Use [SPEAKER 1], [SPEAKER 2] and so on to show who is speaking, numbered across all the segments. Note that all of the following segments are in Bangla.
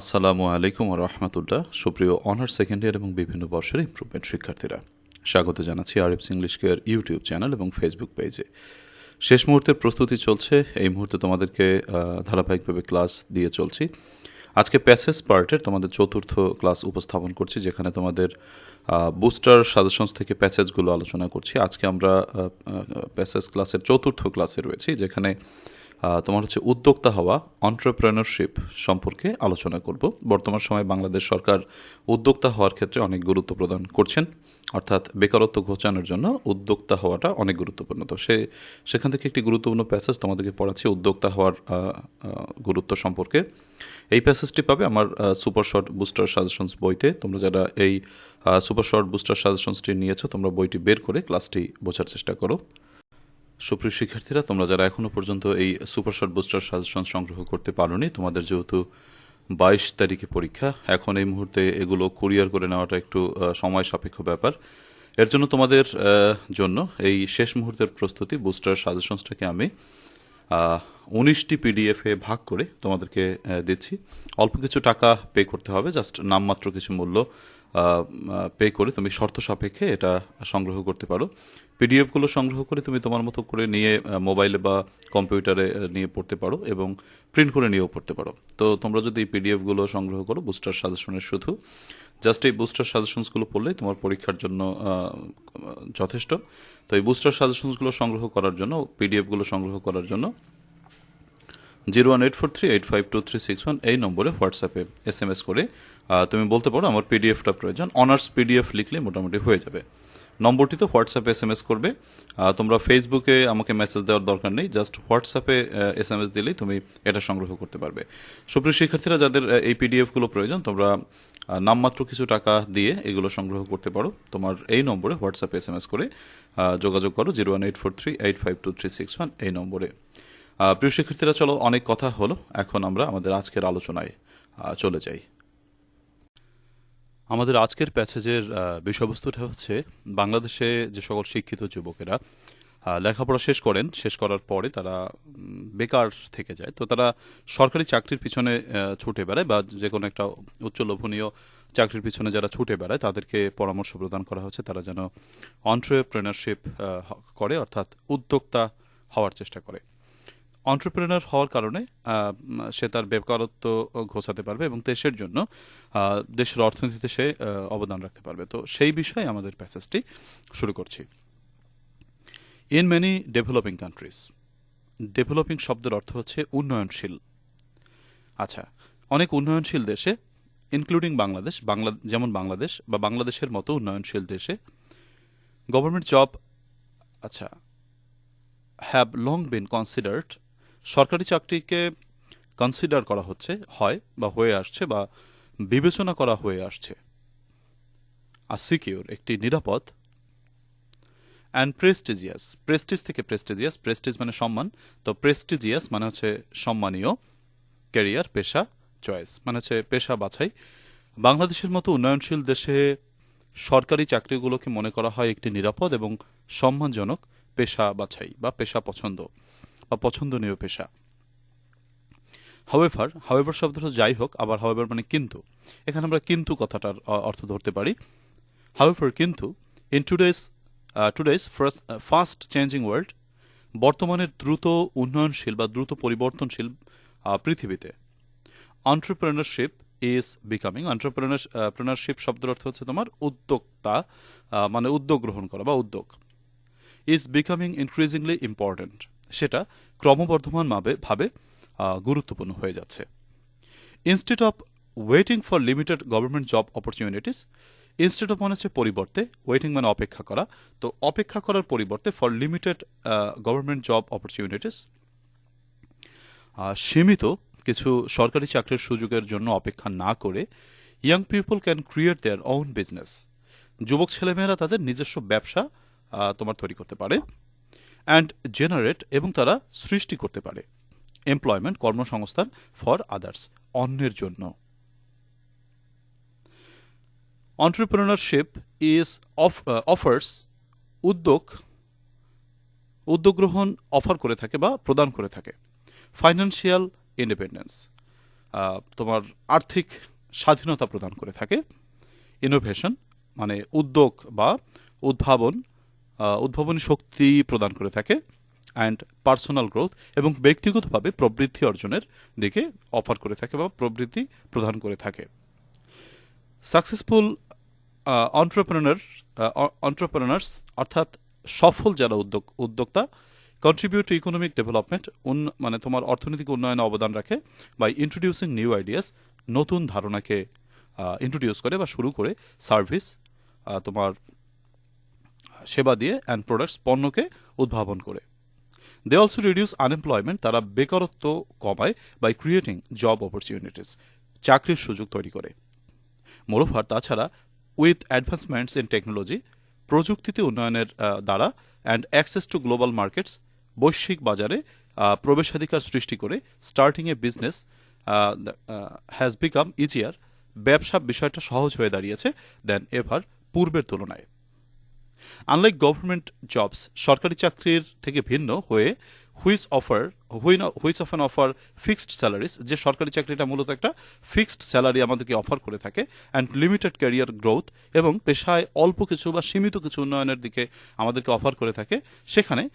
[SPEAKER 1] আসসালামু আলাইকুম রহমতুল্লাহ। সুপ্রিয় অনার্স সেকেন্ড ইয়ার এবং বিভিন্ন বর্ষের ইমপ্রুভমেন্ট শিক্ষার্থীরা, স্বাগত জানাচ্ছি Arif's English care YouTube channel এবং ফেসবুক পেজে শেষ মুহূর্তের প্রস্তুতি চলছে, এই মুহূর্তে তোমাদেরকে ধারাবাহিকভাবে ক্লাস দিয়ে চলছি। আজকে প্যাসেজ পার্টের তোমাদের চতুর্থ ক্লাস উপস্থাপন করছি, যেখানে তোমাদের বুস্টার সাজেশনস থেকে প্যাসেজগুলো আলোচনা করছি। আজকে আমরা প্যাসেজ ক্লাসের চতুর্থ ক্লাসে রয়েছি, যেখানে তোমার হচ্ছে উদ্যোক্তা হওয়া অন্টারপ্রেনারশিপ সম্পর্কে আলোচনা করব। বর্তমান সময়ে বাংলাদেশ সরকার উদ্যোক্তা হওয়ার ক্ষেত্রে অনেক গুরুত্ব প্রদান করছেন। অর্থাৎ বেকারত্ব ঘোচানোর জন্য উদ্যোক্তা হওয়াটা অনেক গুরুত্বপূর্ণ। তো সে, সেখান থেকে একটি গুরুত্বপূর্ণ প্যাসেজ তোমাদেরকে পড়াচ্ছি, উদ্যোক্তা হওয়ার গুরুত্ব সম্পর্কে। এই প্যাসেজটি পাবে আমার সুপার শর্ট বুস্টার সাজেশনস বইতে। তোমরা যারা এই সুপার শর্ট বুস্টার সাজেশনসটি নিয়েছো, তোমরা বইটি বের করে ক্লাসটি বোঝার চেষ্টা করো। সুপ্রিয় শিক্ষার্থীরা, তোমরা যারা এখনও পর্যন্ত এই সুপার বুস্টার সাজেশন সংগ্রহ করতে পারোনি, তোমাদের যেহেতু বাইশ তারিখে পরীক্ষা, এখন এই মুহূর্তে এগুলো কুরিয়ার করে নেওয়াটা একটু সময় সাপেক্ষ ব্যাপার। এর জন্য তোমাদের জন্য এই শেষ মুহূর্তের প্রস্তুতি, বুস্টার সাজেশনসটাকে আমি উনিশটি পিডিএফে ভাগ করে তোমাদেরকে দিচ্ছি। অল্প কিছু টাকা পে করতে হবে, জাস্ট নামমাত্র কিছু মূল্য পে করে তুমি শর্ত সাপেক্ষে এটা সংগ্রহ করতে পারো। পিডিএফগুলো সংগ্রহ করে তুমি তোমার মতো করে নিয়ে মোবাইলে বা কম্পিউটারে নিয়ে পড়তে পারো এবং প্রিন্ট করে নিয়েও পড়তে পারো। তো তোমরা যদি পিডিএফগুলো সংগ্রহ করো বুস্টার সাজেশনের শুধু জাস্ট এই বুস্টার সাজেশনসগুলো পড়লে তোমার পরীক্ষার জন্য যথেষ্ট। তো এই বুস্টার সাজেশনসগুলো সংগ্রহ করার জন্য পিডিএফগুলো সংগ্রহ করার জন্য zero one eight four three eight five two three six one এই নম্বরে হোয়াটসঅ্যাপে এস এম এস করে তুমি বলতে পারো আমার পিডিএফটা প্রয়োজন। অনার্স পিডিএফ লিখলে মোটামুটি হয়ে যাবে। নম্বরটি তো হোয়াটসঅ্যাপে এস এম এস করবে তোমরা ফেসবুকে আমাকে মেসেজ দেওয়ার দরকার নেই। জাস্ট হোয়াটসঅ্যাপে এস এম এস দিলেই তুমি এটা সংগ্রহ করতে পারবে। সুপ্রিয় শিক্ষার্থীরা, যাদের এই পিডিএফগুলো প্রয়োজন, তোমরা নামমাত্র কিছু টাকা দিয়ে এগুলো সংগ্রহ করতে পারো। তোমার এই নম্বরে হোয়াটসঅ্যাপে এস এম এস করে যোগাযোগ করো zero one eight four three eight five two three six one এই নম্বরে। প্রিয় শিক্ষার্থীরা, চলো অনেক কথা হলো। এখন আমরা আমাদের আজকের আলোচনায় চলে যাই। আমাদের আজকের প্যাসেজের বিষয়বস্তুটা হচ্ছে বাংলাদেশে যে সকল শিক্ষিত যুবকেরা লেখাপড়া শেষ করেন, শেষ করার পরে তারা বেকার থেকে যায়। তো তারা সরকারি চাকরির পিছনে ছুটে বেড়ায় বা যে কোনো একটা উচ্চ লোভনীয় চাকরির পিছনে যারা ছুটে বেড়ায়, তাদেরকে পরামর্শ প্রদান করা হচ্ছে তারা যেন অন্টারপ্রেনারশিপ করে অর্থাৎ উদ্যোক্তা হওয়ার চেষ্টা করে। অন্টারপ্রেনার হওয়ার কারণে সে তার বেকারত্ব ঘোষাতে পারবে এবং দেশের জন্য দেশের অর্থনীতিতে সে অবদান রাখতে পারবে। তো সেই বিষয়ে আমাদের প্যাসেজটি শুরু করছি। In many developing countries developing শব্দের অর্থ হচ্ছে উন্নয়নশীল। আচ্ছা অনেক উন্নয়নশীল দেশে ইনক্লুডিং বাংলাদেশ, বাংলা, যেমন বাংলাদেশ বা বাংলাদেশের মতো উন্নয়নশীল দেশে গভর্নমেন্ট জব আচ্ছা হ্যাভ লং বিন কনসিডার্ড সরকারি চাকরিকে কনসিডার করা হচ্ছে, হয় বা হয়ে আসছে বা বিবেচনা করা হয়ে আসছে। আর সিকিউর একটি নিরাপদ অ্যান্ড প্রেস্টিজিয়াস প্রেস্টিজ থেকে প্রেস্টিজিয়াস প্রেস্টিজ মানে সম্মান। তো প্রেস্টিজিয়াস মানে হচ্ছে সম্মানীয় ক্যারিয়ার পেশা চয়েস মানে হচ্ছে পেশা বাছাই। বাংলাদেশের মতো উন্নয়নশীল দেশে সরকারি চাকরিগুলোকে মনে করা হয় একটি নিরাপদ এবং সম্মানজনক পেশা বাছাই বা পেশা পছন্দ। বা পছন্দনীয় পেশা। হাওয়েভার হাওয়েভার শব্দটা যাই হোক, আবার হাওয়েভার মানে কিন্তু। এখানে আমরা কিন্তু কথাটার অর্থ ধরতে পারি। হাওয়েভার কিন্তু in today's today's fast changing world বর্তমানের দ্রুত উন্নয়নশীল বা দ্রুত পরিবর্তনশীল পৃথিবীতে অন্টারপ্রেনারশিপ ইজ বিকামিং অন্টারপ্রেনারশিপ শব্দের অর্থ হচ্ছে তোমার উদ্যোক্তা মানে উদ্যোগ গ্রহণ করা বা উদ্যোগ ইজ বিকামিং ইনক্রিজিংলি ইম্পর্ট্যান্ট সেটা ক্রমবর্ধমান ভাবে গুরুত্বপূর্ণ হয়ে যাচ্ছে। Instead of waiting for limited government job opportunities instead of মানে হচ্ছে পরিবর্তে ওয়েটিং মানে অপেক্ষা করা, তো অপেক্ষা করার পরিবর্তে for limited government job opportunities সীমিত কিছু সরকারি চাকরির সুযোগের জন্য অপেক্ষা না করে young people can create their own business যুবক ছেলেমেয়েরা তাদের নিজস্ব ব্যবসা তোমার তৈরি করতে পারে। অ্যান্ড জেনারেট এবং তারা সৃষ্টি করতে পারে। এমপ্লয়মেন্ট কর্মসংস্থান ফর আদার্স অন্যের জন্য। অন্টারপ্রেনারশিপ ইজ অফার্স উদ্যোগ উদ্যোগ গ্রহণ অফার করে থাকে বা প্রদান করে থাকে। ফাইন্যান্সিয়াল ইন্ডিপেন্ডেন্স তোমার আর্থিক স্বাধীনতা প্রদান করে থাকে। ইনোভেশন মানে উদ্যোগ বা উদ্ভাবন উদ্ভাবনী শক্তি প্রদান করে থাকে অ্যান্ড পার্সোনাল গ্রোথ এবং ব্যক্তিগতভাবে প্রবৃদ্ধি অর্জনের দিকে অফার করে থাকে বা প্রবৃদ্ধি প্রদান করে থাকে। সাকসেসফুল অন্টারপ্রেনার অন্টারপ্রেনার্স অর্থাৎ সফল যারা উদ্যোগ উদ্যোক্তা কন্ট্রিবিউট টু ইকোনমিক ডেভেলপমেন্ট উন মানে তোমার অর্থনৈতিক উন্নয়নে অবদান রাখে বাই ইন্ট্রোডিউসিং নিউ আইডিয়াস নতুন ধারণাকে ইন্ট্রোডিউস করে বা শুরু করে সার্ভিস তোমার সেবা দিয়ে অ্যান্ড প্রোডাক্টস পণ্যকে উদ্ভাবন করে। দে অলসো রিডিউস আনএমপ্লয়মেন্ট তারা বেকারত্ব কমায় বাই ক্রিয়েটিং জব অপরচুনিটিস চাকরির সুযোগ তৈরি করে। মোরোভার তাছাড়া উইথ অ্যাডভান্সমেন্টস ইন টেকনোলজি প্রযুক্তিতে উন্নয়নের দ্বারা and access to global markets বৈশ্বিক বাজারে প্রবেশাধিকার সৃষ্টি করে starting a business has become easier ব্যবসা বিষয়টা সহজ হয়ে দাঁড়িয়েছে দেন এভার পূর্বের তুলনায়। আনলাইক গভর্নমেন্ট জবস সরকারি চাকরির থেকে ভিন্ন হয়ে which offer which of an offer fixed salaries, যে সরকারি চাকরিটা মূলত একটা ফিক্সড স্যালারি আমাদেরকে অফার করে থাকে অ্যান্ড লিমিটেড ক্যারিয়ার গ্রোথ এবং পেশায় অল্প কিছু বা সীমিত কিছু উন্নয়নের দিকে আমাদেরকে অফার করে থাকে। সেখানে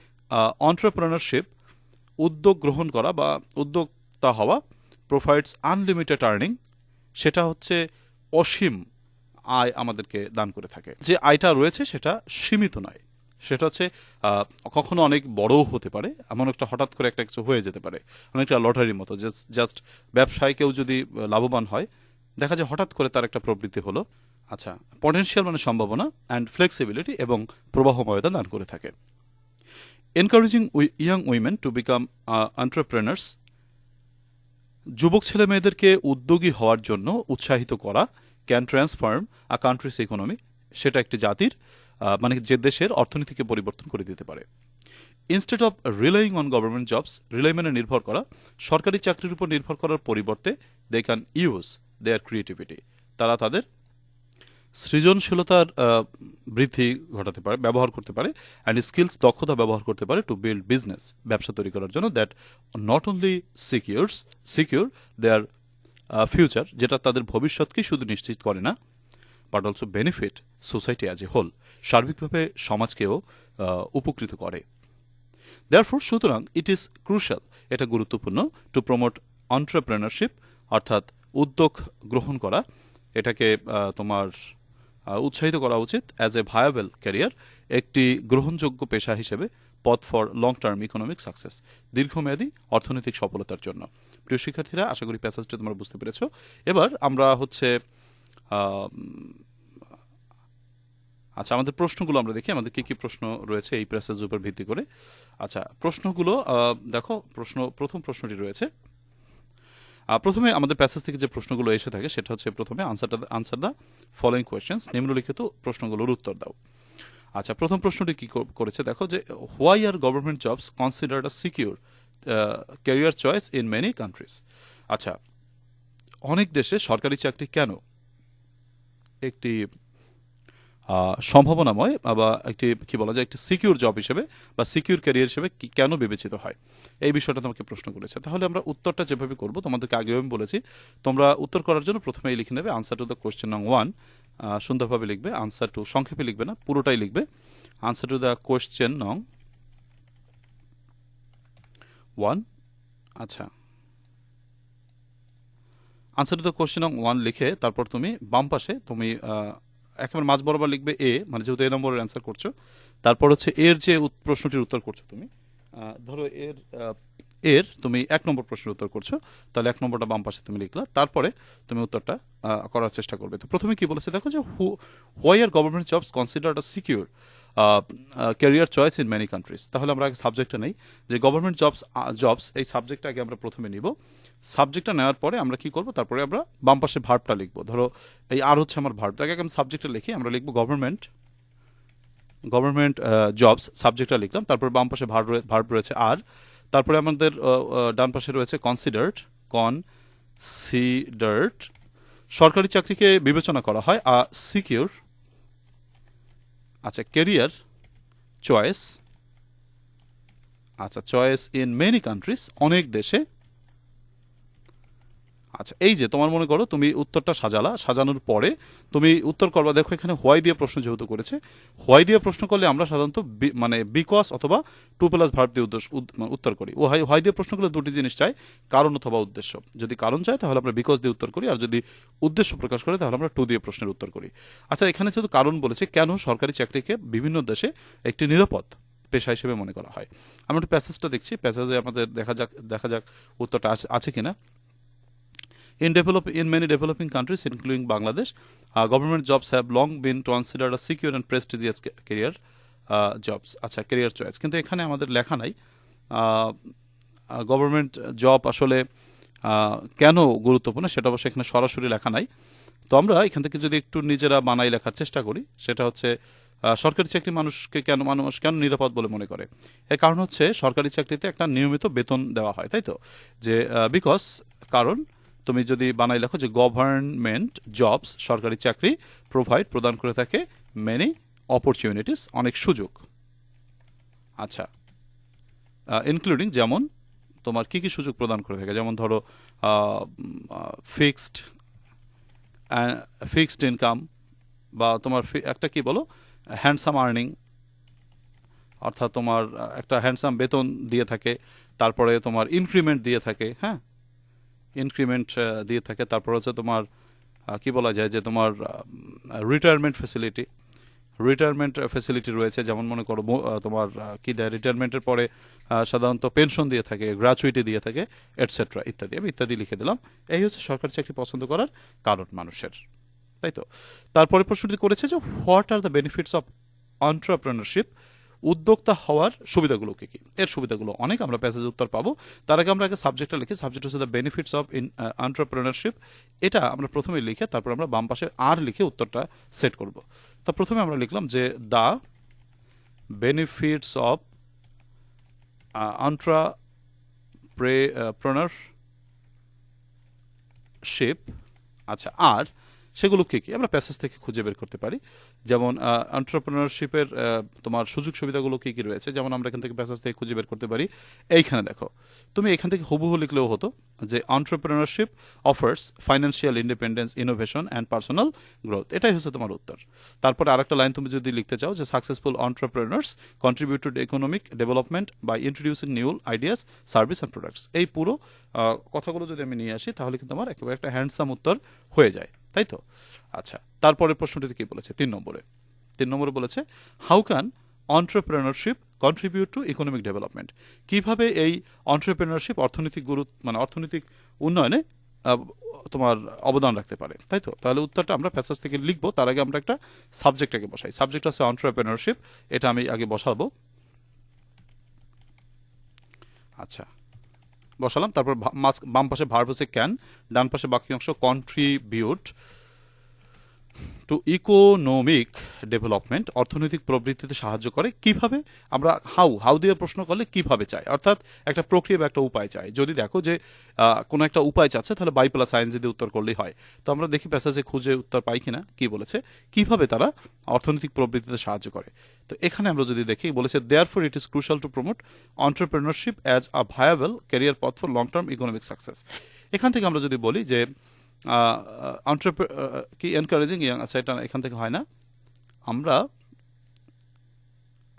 [SPEAKER 1] অন্টারপ্রেনারশিপ উদ্যোগ গ্রহণ করা বা উদ্যোক্তা হওয়া প্রোভাইডস আনলিমিটেড আর্নিং সেটা হচ্ছে অসীম আয় আমাদেরকে দান করে থাকে। যে আয়টা রয়েছে সেটা সীমিত নয়। সেটা হচ্ছে কখনো অনেক বড়ও হতে পারে, এমন একটা হঠাৎ করে একটা কিছু হয়ে যেতে পারে। অনেকটা লটারির মতো জাস্ট ব্যবসায় কেউ যদি লাভবান হয়, দেখা যায় হঠাৎ করে তার একটা প্রবৃত্তি হলো। আচ্ছা পটেনশিয়াল মানে সম্ভাবনা অ্যান্ড ফ্লেক্সিবিলিটি এবং প্রবাহময়তা দান করে থাকে। Encouraging young women to become entrepreneurs যুবক ছেলে মেয়েদেরকে উদ্যোগী হওয়ার জন্য উৎসাহিত করা can transform a country's economy সেটা একটি জাতির মানে যে দেশের অর্থনীতিকে পরিবর্তন করে দিতে পারে। Instead of relying on government jobs rely মানে নির্ভর করা, সরকারি চাকরির উপর নির্ভর করার পরিবর্তে they can use their creativity তারা তাদের সৃজনশীলতার বৃদ্ধি ঘটাতে পারে, ব্যবহার করতে পারে অ্যান্ড স্কিলস দক্ষতা ব্যবহার করতে পারে টু বিল্ড বিজনেস ব্যবসা তৈরি করার জন্য that not only secures secure their future যেটা তাদের ভবিষ্যৎকেই শুধু নিশ্চিত করে না but also benefit society as a whole সার্বিকভাবে সমাজকেও উপকৃত করে। দেয়ারফোর সুতরাং ইট ইজ ক্রুশাল এটা গুরুত্বপূর্ণ টু প্রমোট অন্টারপ্রেনারশিপ অর্থাৎ উদ্যোগ গ্রহণ করা, এটাকে তোমার উৎসাহিত করা উচিত অ্যাজ এ ভায়াবল ক্যারিয়ার একটি গ্রহণযোগ্য পেশা হিসেবে পথ for long term economic success দীর্ঘমেয়াদী অর্থনৈতিক সফলতার জন্য। প্রিয় শিক্ষার্থীরা, আশা করি প্যাসেজটা তোমরা বুঝতে পেরেছ। এবার আমরা হচ্ছে আচ্ছা আমাদের প্রশ্নগুলো আমরা দেখি। আমাদের কি কি প্রশ্ন রয়েছে এই প্যাসেজের উপর ভিত্তি করে? আচ্ছা প্রশ্নগুলো দেখো, প্রশ্ন, প্রথম প্রশ্নটি রয়েছে। প্রথমে আমাদের প্যাসেজ থেকে যে প্রশ্নগুলো এসে থাকে, সেটা হচ্ছে প্রথমে আনসারটা আনসার দ্য ফলোয়িং কোয়েশ্চেন্স নিম্নলিখিত প্রশ্নগুলোর উত্তর দাও। আচ্ছা প্রথম প্রশ্নটি কি কর- করেছে? দেখো যে why are government jobs considered a secure career choice in many countries আচ্ছা অনেক দেশে সরকারি চাকরি কেন? একটি সম্ভাবনাময় বা একটি, কি বলা যায়, একটি সিকিউর জব হিসেবে বা সিকিউর ক্যারিয়ার হিসেবে কেন বিবেচিত হয়? এই বিষয়টা তোমাকে প্রশ্ন করেছে। তাহলে আমরা উত্তরটা যেভাবে করব, তোমাদেরকে আগেও আমি বলেছি, তোমরা উত্তর করার জন্য প্রথমেই লিখে নেবে আনসার টু দ্য কোয়েশ্চেন নং ওয়ান সুন্দরভাবে লিখবে আনসার টু সংক্ষেপে লিখবে না, পুরোটাই লিখবে। আনসার টু দ্য কোয়েশ্চেন নং ওয়ান আচ্ছা। আনসার টু দ্য কোয়েশ্চেন নং ওয়ান লিখে তারপর তুমি বাম পাশে, তুমি একেবারে মাঝ বরাবর লিখবে এ মানে যেহেতু এ নম্বরের অ্যান্সার করছ। তারপর হচ্ছে এর যে প্রশ্নটির উত্তর করছ তুমি। ধরো এর এর তুমি এক নম্বর প্রশ্নের উত্তর করছ, তাহলে এক নম্বরটা বাম পাশে তুমি লিখলা। তারপরে তুমি উত্তরটা করার চেষ্টা করবে। তো প্রথমে কি বলেছে? দেখো যে why are government jobs considered a secure career choice in many countries তাহলে আমরা আগে সাবজেক্টটা নেই। যে গভর্নমেন্ট জবস জবস এই সাবজেক্টটা আগে আমরা প্রথমে নিব। সাবজেক্টটা নেওয়ার পরে আমরা কি করব? তারপরে আমরা বাম পাশে ভার্বটা লিখব। ধরো, এই আর হচ্ছে আমার ভার্ব আগে আমি সাবজেক্টটা লিখি, আমরা লিখব গভর্নমেন্ট গভর্নমেন্ট জবস সাবজেক্টটা লিখলাম। তারপর বাম পাশে ভার্ব ভার্ব রয়েছে আর। তারপরে আমাদের ডান পাশে রয়েছে কনসিডার্ড কনসিডার্ড সরকারি চাকরিকে বিবেচনা করা হয়, আ সিকিউর আচ্ছা কেরিয়ার চয়েস আচ্ছা চয়েস ইন মেনি কান্ট্রিজ অনেক দেশে আচ্ছা এই যে তোমার মনে করো তুমি উত্তরটা সাজালা, সাজানোর পরে তুমি উত্তর করবা। দেখো, এখানে হোয়াই দিয়ে প্রশ্ন যেহেতু করেছে, হোয়াই দিয়ে প্রশ্ন করলে আমরা সাধারণত মানে বিকজ অথবা টু প্লাস ভার্ব দিয়ে উদ্দেশ্য মানে উত্তর করি। ও হোয়াই দিয়ে প্রশ্ন করলে দুটি জিনিস চাই, কারণ অথবা উদ্দেশ্য। যদি কারণ চাই, তাহলে আমরা বিকজ দিয়ে উত্তর করি, আর যদি উদ্দেশ্য প্রকাশ করে, তাহলে আমরা টু দিয়ে প্রশ্নের উত্তর করি। আচ্ছা এখানে যেহেতু কারণ বলেছে, কেন সরকারি চাকরিকে বিভিন্ন দেশে একটি নিরাপদ পেশা হিসেবে মনে করা হয়? আমরা একটু প্যাসেজটা দেখছি, প্যাসেজে আমাদের দেখা যাক দেখা যাক উত্তরটা আছে কিনা। In, develop, in many developing countries, including Bangladesh, uh, government jobs have long been considered a secure and prestigious ca- career uh, jobs. আচ্ছা career choice. কিন্তু এখানে আমাদের লেখা নাই গভর্নমেন্ট জব আসলে কেন গুরুত্বপূর্ণ সেটা অবশ্য এখানে সরাসরি লেখা নাই। তো আমরা এখান থেকে যদি একটু নিজেরা বানাই লেখার চেষ্টা করি সেটা হচ্ছে সরকারি চাকরি মানুষকে কেন মানুষ কেন নিরাপদ বলে মনে করে? এর কারণ হচ্ছে সরকারি চাকরিতে একটা নিয়মিত বেতন দেওয়া হয় তাই তো? যে বিকজ কারণ তুমি যদি বানাই লেখো যে গভর্নমেন্ট জবস সরকারি চাকরি প্রোভাইড প্রদান করে থাকে মেনি অপরচুনিটিস অনেক সুযোগ। আচ্ছা ইনক্লুডিং যেমন তোমার কি কি সুযোগ প্রদান করে থাকে? যেমন ধরো ফিক্সড ফিক্সড ইনকাম বা তোমার একটা কি বলো? হ্যান্ডসাম আর্নিং অর্থাৎ তোমার একটা হ্যান্ডসাম বেতন দিয়ে থাকে, তারপরে তোমার ইনক্রিমেন্ট দিয়ে থাকে হ্যাঁ? ইনক্রিমেন্ট দিয়ে থাকে। তারপর হচ্ছে তোমার কি বলা যায় যে তোমার রিটায়ারমেন্ট ফেসিলিটি রিটায়ারমেন্ট ফেসিলিটি রয়েছে। যেমন মনে করো তোমার কি দেয় রিটায়ারমেন্টের পরে সাধারণত পেনশন দিয়ে থাকে গ্র্যাচুইটি দিয়ে থাকে এটসেট্রা ইত্যাদি। আমি ইত্যাদি লিখে দিলাম। এই হচ্ছে সরকারি চাকরি পছন্দ করার কারণ মানুষের। তাই তো? তারপরে প্রশ্নটি করেছে যে what are the benefits of entrepreneurship উদ্যোক্তা হওয়ার সুবিধাগুলো কি কি? এর সুবিধাগুলো অনেক, আমরা প্যাসেজ উত্তর পাবো। তার আগে আমরা আগে সাবজেক্টটা লিখি। সাবজেক্ট হচ্ছে the benefits of in entrepreneurship এটা আমরা প্রথমে লিখে, তারপর আমরা বাম পাশে আর লিখে উত্তরটা সেট করব। তা প্রথমে আমরা লিখলাম যে দ্য বেনিফিটস অফ অন্ট্রাপ্রেনারশিপ আচ্ছা আর সেগুলো কি কি? আমরা প্যাসেজ থেকে খুঁজে বের করতে পারি। যেমন এন্টারপ্রেনারশিপের তোমার সুযোগ সুবিধাগুলো কি কি রয়েছে? যেমন, আমরা এখান থেকে প্যাসেজ থেকে খুঁজে বের করতে পারি। এইখানে দেখো, তুমি এখান থেকে হুবহু লিখলেও হতো যে entrepreneurship offers financial independence innovation and personal growth এটাই হচ্ছে তোমার উত্তর। তারপরে আরেকটা লাইন তুমি যদি লিখতে চাও যে successful entrepreneurs contribute to economic development by introducing new ideas service and products এই পুরো কথাগুলো যদি আমি নিয়ে আসি, তাহলে কিন্তু আমার একেবারে একটা হ্যান্ডসাম উত্তর হয়ে যায়। তাই তো? আচ্ছা তারপরে প্রশ্নটিতে কি বলেছে? তিন নম্বরে। তিন নম্বরে বলেছে how can entrepreneurship contribute to economic development কীভাবে এই অন্টারপ্রেনারশিপ অর্থনৈতিক গুরুত্ব মানে অর্থনৈতিক উন্নয়নে তোমার অবদান রাখতে পারে? তাই তো? তাহলে উত্তরটা আমরা প্যাসেজ থেকে লিখব, তার আগে আমরা একটা সাবজেক্টটাকে বসাই। সাবজেক্ট আছে অন্টারপ্রেনারশিপ এটা আমি আগে বসাবো। আচ্ছা বসালাম তারপর মাস্ক বাম পাশে ভার্ব হচ্ছে ক্যান ডান পাশে বাকি অংশ কন্ট্রিবিউট টু ইকোনমিক ডেভেলপমেন্ট অর্থনৈতিক প্রবৃত্তিতে সাহায্য করে কীভাবে? আমরা হাউ হাউ দিয়ে প্রশ্ন করলে কীভাবে চাই? অর্থাৎ একটা প্রক্রিয়া বা একটা উপায় চাই। যদি দেখো যে কোনো একটা উপায় চাচ্ছে, তাহলে বাই সায়েন্স দিয়ে উত্তর করলেই হয়। তো আমরা দেখি প্যাসেজে খুঁজে উত্তর পাই কিনা, কি বলেছে? কীভাবে তারা অর্থনৈতিক প্রবৃত্তিতে সাহায্য করে? তো এখানে আমরা যদি দেখি, বলেছে therefore it is crucial to promote entrepreneurship as a viable career পথ for long term economic success এখান থেকে আমরা যদি বলি যে কি এনকারেজিং ইয়াং এটা এখান থেকে হয় না। আমরা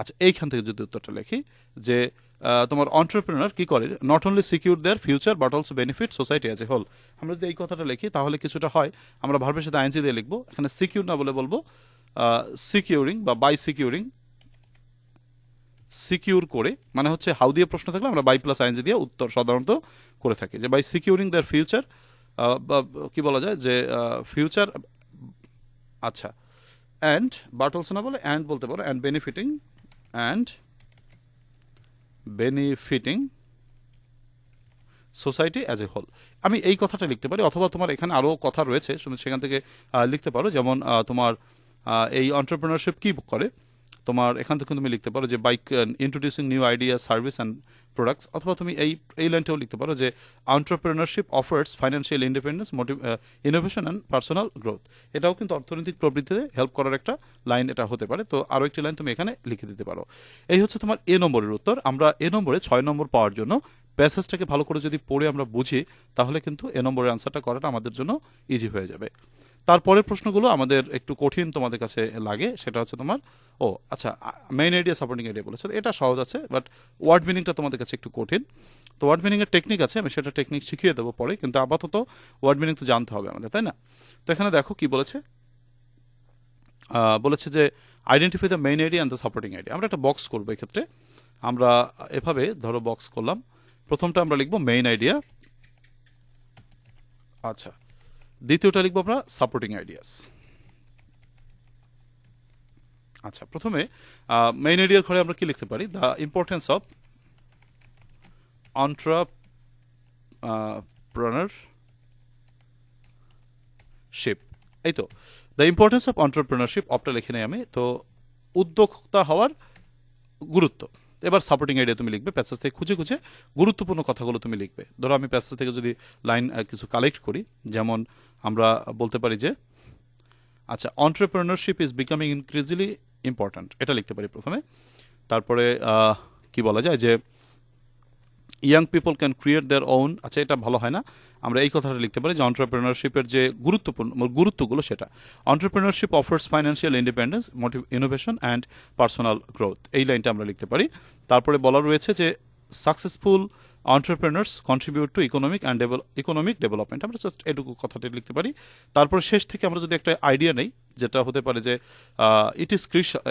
[SPEAKER 1] আচ্ছা এইখান থেকে যদি উত্তরটা লিখি, যে তোমার অন্টারপ্রেনার কি করে? Not only secure their future but also benefit society a whole আমরা যদি এই কথাটা লিখি, তাহলে কিছুটা হয়। আমরা ভার্বের সাথে আইনজি দিয়ে লিখব। এখানে সিকিউর না বলে বলব। সিকিউরিং বা বাই সিকিউরিং সিকিউর করে মানে হচ্ছে হাউ দিয়ে প্রশ্ন থাকলে আমরা বাই প্লাস আইনজি দিয়ে উত্তর সাধারণত করে থাকি। যে বাই সিকিউরিং দেয়ার ফিউচার কি বলা যায় যে ফিউচার আচ্ছা অ্যান্ড বাট অলসো না বলে অ্যান্ড বলতে পারো and benefiting and benefiting society as a whole আমি এই কথাটা লিখতে পারি, অথবা তোমার এখানে আরও কথা রয়েছে সেখান থেকে লিখতে পারো, যেমন তোমার এই অন্টারপ্রিনারশিপ কী করে, তোমার এখান থেকে তুমি লিখতে পারো যে by introducing new idea service and products অথবা তুমি এই এই লাইনটাও লিখতে পারো যে entrepreneurship offers financial independence motive innovation and personal growth এটাও কিন্তু অর্থনৈতিক প্রবৃদ্ধিতে হেল্প করার একটা লাইন এটা হতে পারে। তো আরও একটি লাইন তুমি এখানে লিখে দিতে পারো। এই হচ্ছে তোমার এ নম্বরের উত্তর। আমরা এ নম্বরে ছয় নম্বর পাওয়ার জন্য প্যাসেজটাকে ভালো করে যদি পড়ে আমরা বুঝি, তাহলে কিন্তু এ নম্বরের আনসারটা করাটা আমাদের জন্য ইজি হয়ে যাবে। তারপরের প্রশ্নগুলো আমাদের একটু কঠিন তোমাদের কাছে লাগে, সেটা হচ্ছে তোমার, ও আচ্ছা মেইন আইডিয়া সাপোর্টিং আইডিয়া বলেছ এটা সহজ আছে বাট ওয়ার্ড মিনিংটা তোমাদের কাছে একটু কঠিন। তো ওয়ার্ড মিনিংয়ের টেকনিক আছে, আমি সেটা টেকনিক শিখিয়ে দেবো পরে, কিন্তু আপাতত ওয়ার্ড মিনিং তো জানতে হবে আমাদের, তাই না? তো এখানে দেখো কি বলেছে বলেছে যে identify the main idea and the supporting idea আমরা একটা বক্স করব এক্ষেত্রে। আমরা এভাবে ধরো বক্স করলাম। প্রথমটা আমরা লিখব মেইন আইডিয়া আচ্ছা। দ্বিতীয়টা লিখব আমরা সাপোর্টিং আইডিয়াস আচ্ছা প্রথমে মেইন আইডিয়ার ঘরে আমরা কি লিখতে পারি? দ্য ইম্পর্টেন্স অফ অন্ট্রাপ্রনারশিপ এই তো দ্য ইম্পর্টেন্স অফ অন্টারপ্রিনারশিপ অপটা লিখে নেই আমি, তো উদ্যোক্তা হওয়ার গুরুত্ব। এবার সাপোর্টিং আইডিয়া তুমি লিখবে প্যাসেজ থেকে খুঁজে খুঁজে গুরুত্বপূর্ণ কথাগুলো তুমি লিখবে। ধরো আমি প্যাসেজ থেকে যদি লাইন কিছু কালেক্ট করি, যেমন আমরা বলতে পারি যে আচ্ছা entrepreneurship is becoming increasingly important এটা লিখতে পারি প্রথমে। তারপরে কি বলা যায় যে young people can create their own আচ্ছা এটা ভালো হয় না। আমরা এই কথাটা লিখতে পারি যে অন্টারপ্রেনারশিপের যে গুরুত্বপূর্ণ গুরুত্বগুলো সেটা। Entrepreneurship offers financial independence motive innovation and personal growth এই লাইনটা আমরা লিখতে পারি। তারপরে বলা রয়েছে যে successful entrepreneurs contribute to economic and economic development আমরা জাস্ট এটুকু কথাটি লিখতে পারি। তারপর শেষ থেকে আমরা যদি একটা আইডিয়া নেই, যেটা হতে পারে যে it is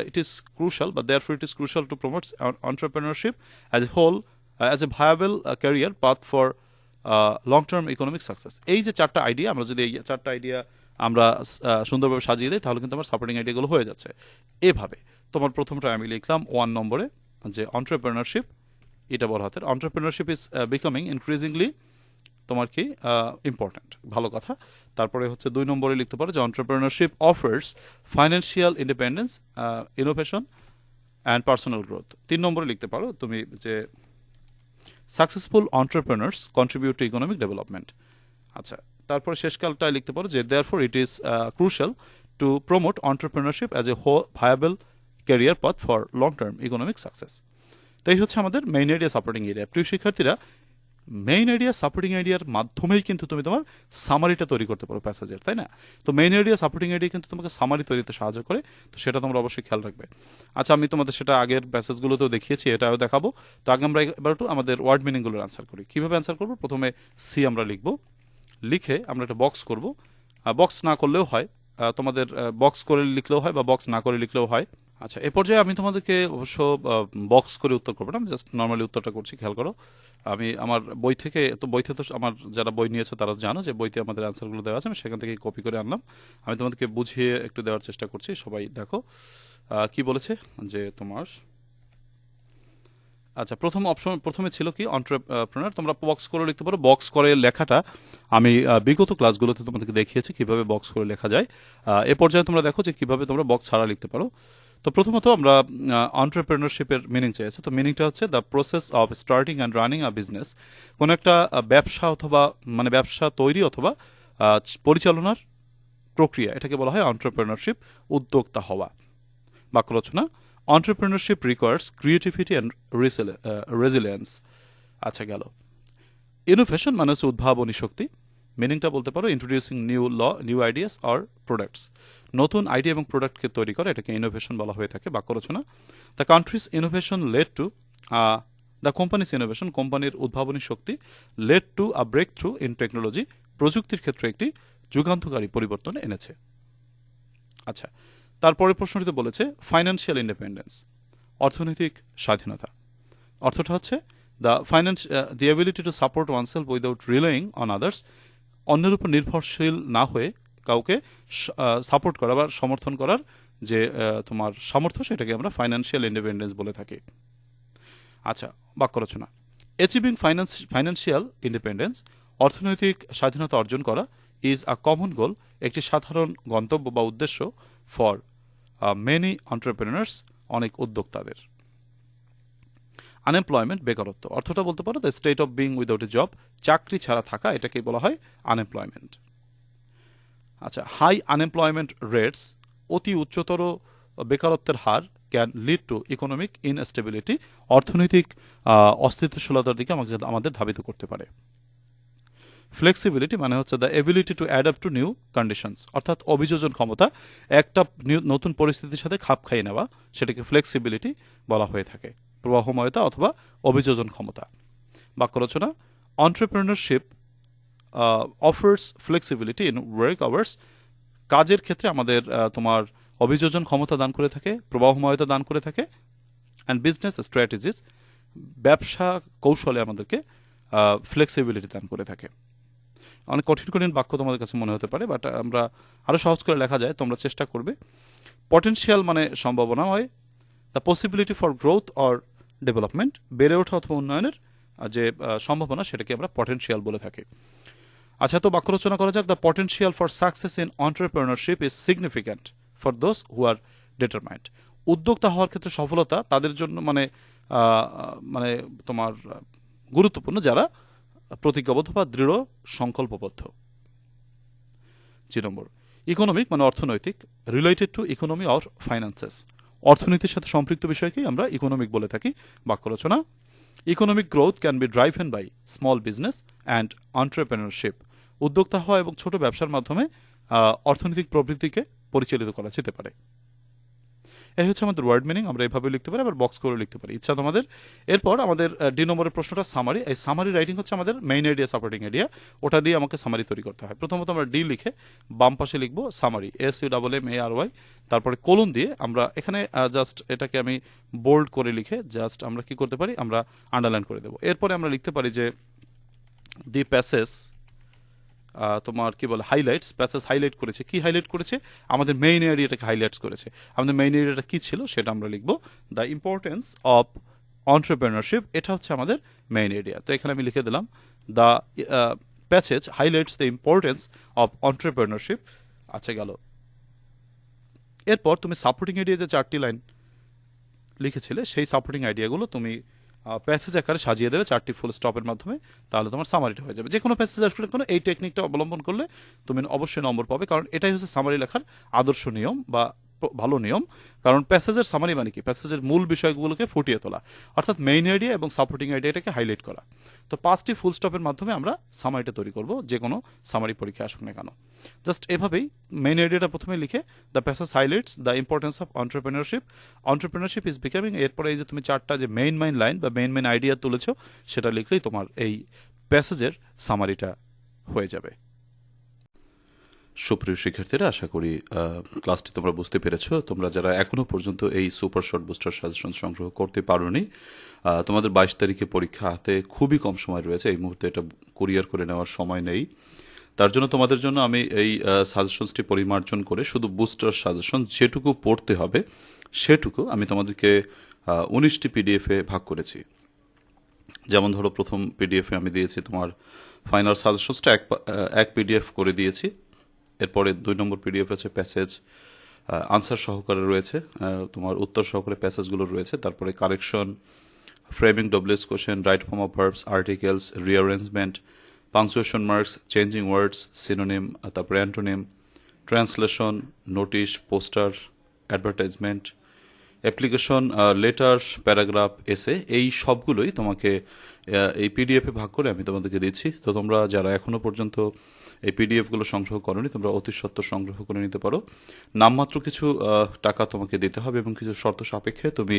[SPEAKER 1] it is crucial বা therefore it is crucial to promote entrepreneurship as a whole as a viable career path for long term economic success এই যে চারটা আইডিয়া আমরা যদি এই চারটা আইডিয়া আমরা সুন্দরভাবে সাজিয়ে দিই, তাহলে কিন্তু আমার সাপোর্টিং আইডিয়াগুলো হয়ে যাচ্ছে। এভাবে। তোমার প্রথমটা আমি লিখলাম ওয়ান নম্বরে যে অন্টারপ্রেনারশিপ এটা বড় হাতের। অন্টারপ্রেনারশিপ ইজ বিকামিং ইনক্রিজিংলি তোমার কি ইম্পর্ট্যান্ট ভালো কথা। তারপরে হচ্ছে দুই নম্বরে লিখতে পারো যে entrepreneurship offers financial independence innovation and personal growth তিন নম্বরে লিখতে পারো তুমি যে successful entrepreneurs contribute to economic development আচ্ছা তারপরে শেষকালটায় লিখতে পারো যে therefore it is crucial to promote entrepreneurship as a whole viable career path for long term economic success তো এই হচ্ছে আমাদের মেইন আইডিয়া সাপোর্টিং এরিয়া প্রিয় শিক্ষার্থীরা মেইন আইডিয়া সাপোর্টিং আইডিয়ার মাধ্যমেই কিন্তু তুমি তোমার সামারিটা তৈরি করতে পারো প্যাসেজের তাই না? তো মেইন আইডিয়া সাপোর্টিং আইডিয়া কিন্তু তোমাকে সামারি তৈরিতে সাহায্য করে, তো সেটা তোমরা অবশ্যই খেয়াল রাখবে। আচ্ছা আমি তোমাদের সেটা আগের প্যাসেজগুলোতেও দেখিয়েছি, এটাও দেখাবো। তো আগে আমরা এবার একটু আমাদের ওয়ার্ড মিনিংগুলোর অ্যান্সার করি। কীভাবে অ্যান্সার করব? প্রথমে সি আমরা লিখব। লিখে আমরা একটা বক্স করব। বক্স না করলেও হয়। তোমাদের বক্স করে লিখলেও হয় বা বক্স না করে লিখলেও হয়। আচ্ছা এ পর্যায়ে আমি তোমাদেরকে অবশ্য বক্স করে উত্তর করব না জাস্ট নর্মালি উত্তরটা করছি, খেয়াল করো। আমি আমার বই থেকে, তো বইতে তো আমার যারা বই নিয়েছো তারা জানো যে বইতে আমাদের অ্যান্সারগুলো দেওয়া আছে, আমি সেখান থেকে কপি করে আনলাম। আমি তোমাদেরকে বুঝিয়ে একটু দেওয়ার চেষ্টা করছি, সবাই দেখো। কি বলেছে? যে তোমার আচ্ছা প্রথম অপশন প্রথমে ছিল কি? অন্টারপ্রেনার তোমরা বক্স করে লিখতে পারো। বক্স করে লেখাটা আমি বিগত ক্লাসগুলোতে তোমাদেরকে দেখিয়েছি কীভাবে বক্স করে লেখা যায়। এ পর্যায়ে তোমরা দেখো যে কীভাবে তোমরা বক্স ছাড়া লিখতে পারো। তো প্রথমত আমরা অন্টারপ্রেনারশিপের মিনিং চেয়েছে তো মিনিংটা হচ্ছে the process of starting and running a business কোনো একটা ব্যবসা অথবা মানে ব্যবসা তৈরি অথবা পরিচালনার প্রক্রিয়া, এটাকে বলা হয় অন্টারপ্রেনারশিপ উদ্যোক্তা হওয়া। বাক্য রচনা entrepreneurship requires creativity and resilience আচ্ছা গেল। ইনোভেশন মানে হচ্ছে উদ্ভাবনী শক্তি। মিনিংটা বলতে পারো introducing new law new ideas or products নতুন আইডিয়া এবং প্রোডাক্টকে তৈরি করা, এটাকে ইনোভেশন বলা হয়ে থাকে বাক্য রচনা। The countries innovation led to the companies innovation কোম্পানির উদ্ভাবনী শক্তি led to a breakthrough in technology প্রযুক্তির ক্ষেত্রে একটি যুগান্তকারী পরিবর্তন এনেছে। আচ্ছা তারপরে প্রশ্নটিতে বলেছে ফাইন্যান্সিয়াল ইন্ডিপেন্ডেন্স অর্থনৈতিক স্বাধীনতা। অর্থটা হচ্ছে the finance the ability to support oneself without relying on others অন্যের উপর নির্ভরশীল না হয়ে কাউকে সাপোর্ট করা বা সমর্থন করার যে তোমার সামর্থ্য, সেটাকে আমরা ফাইন্যান্সিয়াল ইন্ডিপেন্ডেন্স বলে থাকি। আচ্ছা বাক্য রচনা। অ্যাচিভিং ফাইন্যান্স ফাইন্যান্সিয়াল ইন্ডিপেন্ডেন্স অর্থনৈতিক স্বাধীনতা অর্জন করা ইজ আ কমন গোল একটি সাধারণ গন্তব্য বা উদ্দেশ্য ফর মেনি অন্টারপ্রেনার্স অনেক উদ্যোক্তাদের। আনএমপ্লয়মেন্ট বেকারত্ব। অর্থটা বলতে পারো the state of being without a job চাকরি ছাড়া থাকা এটাকে বলা হয় আনএমপ্লয়মেন্ট আচ্ছা হাই আনএমপ্লয়মেন্ট রেটস অতি উচ্চতর বেকারত্বের হার can lead to economic instability অর্থনৈতিক আহ, অস্থিতিশীলতার দিকে আমাকে আমাদের ধাবিত করতে পারে। ফ্লেক্সিবিলিটি মানে হচ্ছে the ability to adapt to new conditions অর্থাৎ অভিযোজন ক্ষমতা একটা নতুন পরিস্থিতির সাথে খাপ খাইয়ে নেওয়া সেটাকে ফ্লেক্সিবিলিটি বলা হয়ে থাকে। প্রবাহময়তা অথবা অভিযোজন ক্ষমতা। বাক্য রচনা entrepreneurship offers flexibility in work hours কাজের ক্ষেত্রে আমাদের তোমার অভিযোজন ক্ষমতা দান করে থাকে, প্রবাহময়তা দান করে থাকে অ্যান্ড বিজনেস স্ট্র্যাটেজিস ব্যবসা কৌশলে আমাদেরকে ফ্লেক্সিবিলিটি দান করে থাকে। অনেক কঠিন কঠিন বাক্য তোমাদের কাছে মনে হতে পারে বাট আমরা আরও সহজ করে লেখা যায়, তোমরা চেষ্টা করবে। পটেনশিয়াল মানে সম্ভাবনা হয় the possibility for growth or development বেড়ে ওঠা অথবা উন্নয়নের যে সম্ভাবনা সেটাকে আমরা পটেনশিয়াল বলে থাকি। আচ্ছা তো বাক্য রচনা করা যাক। The potential for success in entrepreneurship is significant for those who are determined উদ্যোক্তা হওয়ার ক্ষেত্রে সফলতা তাদের জন্য মানে মানে তোমার গুরুত্বপূর্ণ যারা প্রতিজ্ঞাবদ্ধ বা দৃঢ় সংকল্পবদ্ধ। জি নম্বর। ইকোনমিক মানে অর্থনৈতিক related to economy or finances অর্থনীতির সাথে সম্পৃক্ত বিষয়কেই আমরা ইকোনমিক বলে থাকি। বাক্য রচনা economic growth can be driven by small business and entrepreneurship উদ্যোক্তা হওয়া এবং ছোট ব্যবসার মাধ্যমে অর্থনৈতিক প্রবৃত্তিকে পরিচালিত করা যেতে পারে। এই হচ্ছে আমাদের ওয়ার্ড মিনিং আমরা এভাবে লিখতে পারি, আবার বক্স করে লিখতে পারি। ইচ্ছা তোমাদের এরপর আমাদের ডি নম্বরের প্রশ্নটা সামারি এই সামারি রাইটিং হচ্ছে আমাদের মেইন আইডিয়া সাপোর্টিং আইডিয়া ওটা দিয়ে আমাকে সামারি তৈরি করতে হয়। প্রথমত আমরা ডি লিখে বাম পাশে লিখব summary S U double M A R Y তারপরে কোলন দিয়ে আমরা এখানে জাস্ট এটাকে আমি বোল্ড করে লিখে জাস্ট আমরা কি করতে পারি? আমরা আন্ডারলাইন করে দেবো। এরপরে আমরা লিখতে পারি যে দি প্যাসেস তোমার কি বলে হাইলাইটস প্যাসেজ হাইলাইট করেছে। কি হাইলাইট করেছে? আমাদের মেইন এরিয়াটাকে হাইলাইটস করেছে। আমাদের মেইন এরিয়াটা কি ছিল সেটা আমরা লিখব। দ্য ইম্পর্টেন্স অফ অন্টারপ্রেনারশিপ এটা হচ্ছে আমাদের মেইন এরিয়া তো এখানে আমি লিখে দিলাম the passage highlights the importance of entrepreneurship আচ্ছা গেল। এরপর তুমি সাপোর্টিং এরিয়া যে চারটি লাইন লিখেছিলে, সেই সাপোর্টিং আইডিয়াগুলো তুমি প্যাসেজ আকারে সাজিয়ে দেবে চারটি ফুল স্টপের মাধ্যমে, তাহলে তোমার সামারিটা হয়ে যাবে। যে কোনো প্যাসেজ আসলে কোনো এই টেকনিকটা অবলম্বন করলে তুমি অবশ্যই নম্বর পাবে, কারণ এটাই হচ্ছে সামারি লেখার আদর্শ নিয়ম বা ভালো নিয়ম। কারণ প্যাসেজের সামারি মানে কি? প্যাসেজের মূল বিষয়গুলোকে ফুটিয়ে তোলা। অর্থাৎ মেইন আইডিয়া এবং সাপোর্টিং আইডিয়াটাকে হাইলাইট করা। তো পাঁচটি ফুল স্টপের মাধ্যমে আমরা সামারিটা তৈরি করব, যে কোনো সামারি পরীক্ষা আসুক না কেন। জাস্ট এভাবেই মেইন আইডিয়াটা প্রথমে লিখে the passage highlights the importance of entrepreneurship entrepreneurship is becoming এরপরে এই যে তুমি চারটা যে মেইন মেইন লাইন বা মেইন মেইন আইডিয়া তুলেছো, সেটা লিখলেই তোমার এই প্যাসেজের সামারিটা হয়ে যাবে। সুপ্রিয় শিক্ষার্থীরা, আশা করি ক্লাসটি তোমরা বুঝতে পেরেছ। তোমরা যারা এখনও পর্যন্ত এই সুপার শর্ট বুস্টার সাজেশন সংগ্রহ করতে পারোনি তোমাদের বাইশ তারিখে পরীক্ষা হাতে খুবই কম সময় রয়েছে। এই মুহূর্তে এটা কুরিয়ার করে নেওয়ার সময় নেই। তার জন্য তোমাদের জন্য আমি এই সাজেশনসটি পরিমার্জন করে শুধু বুস্টার সাজেশন যেটুকু পড়তে হবে, সেটুকু আমি তোমাদেরকে উনিশটি পিডিএফে ভাগ করেছি। যেমন ধরো, প্রথম পিডিএফে আমি দিয়েছি তোমার ফাইনাল সাজেশনসটা, এক এক পিডিএফ করে দিয়েছি। এরপরে দুই নম্বর পিডিএফ আছে প্যাসেজ আনসার সহকারে রয়েছে তোমার উত্তর সহকারে প্যাসেজগুলো রয়েছে, তারপরে correction framing WH question right form of verbs articles rearrangement punctuation marks changing words synonym তারপরে antonym translation notice poster advertisement application letter paragraph essay এই সবগুলোই তোমাকে এই পিডিএফে ভাগ করে আমি তোমাদেরকে দিচ্ছি। তো তোমরা যারা এখনও পর্যন্ত এই পিডিএফগুলো সংগ্রহ করনি তোমরা অতি সত্ত্বর সংগ্রহ করে নিতে পারো। নামমাত্র কিছু টাকা তোমাকে দিতে হবে এবং কিছু শর্ত সাপেক্ষে তুমি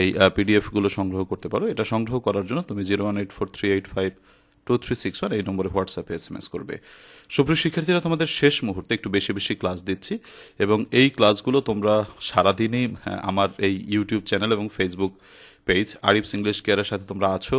[SPEAKER 1] এই পিডিএফগুলো সংগ্রহ করতে পারো। এটা সংগ্রহ করার জন্য তুমি zero one eight four three eight five two three six one এই নম্বরে হোয়াটসঅ্যাপে এস এম এস করবে। সুপ্রিয় শিক্ষার্থীরা তোমাদের শেষ মুহূর্তে একটু বেশি বেশি ক্লাস দিচ্ছি এবং এই ক্লাসগুলো তোমরা সারাদিনই হ্যাঁ, আমার এই ইউটিউব চ্যানেল এবং ফেসবুক পেজ আরিফস ইংলিশ কেয়ারের সাথে তোমরা আছো।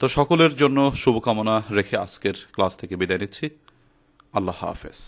[SPEAKER 1] তো সকলের জন্য শুভকামনা রেখে আজকের ক্লাস থেকে বিদায় নিচ্ছি। আল্লাহ হাফেজ।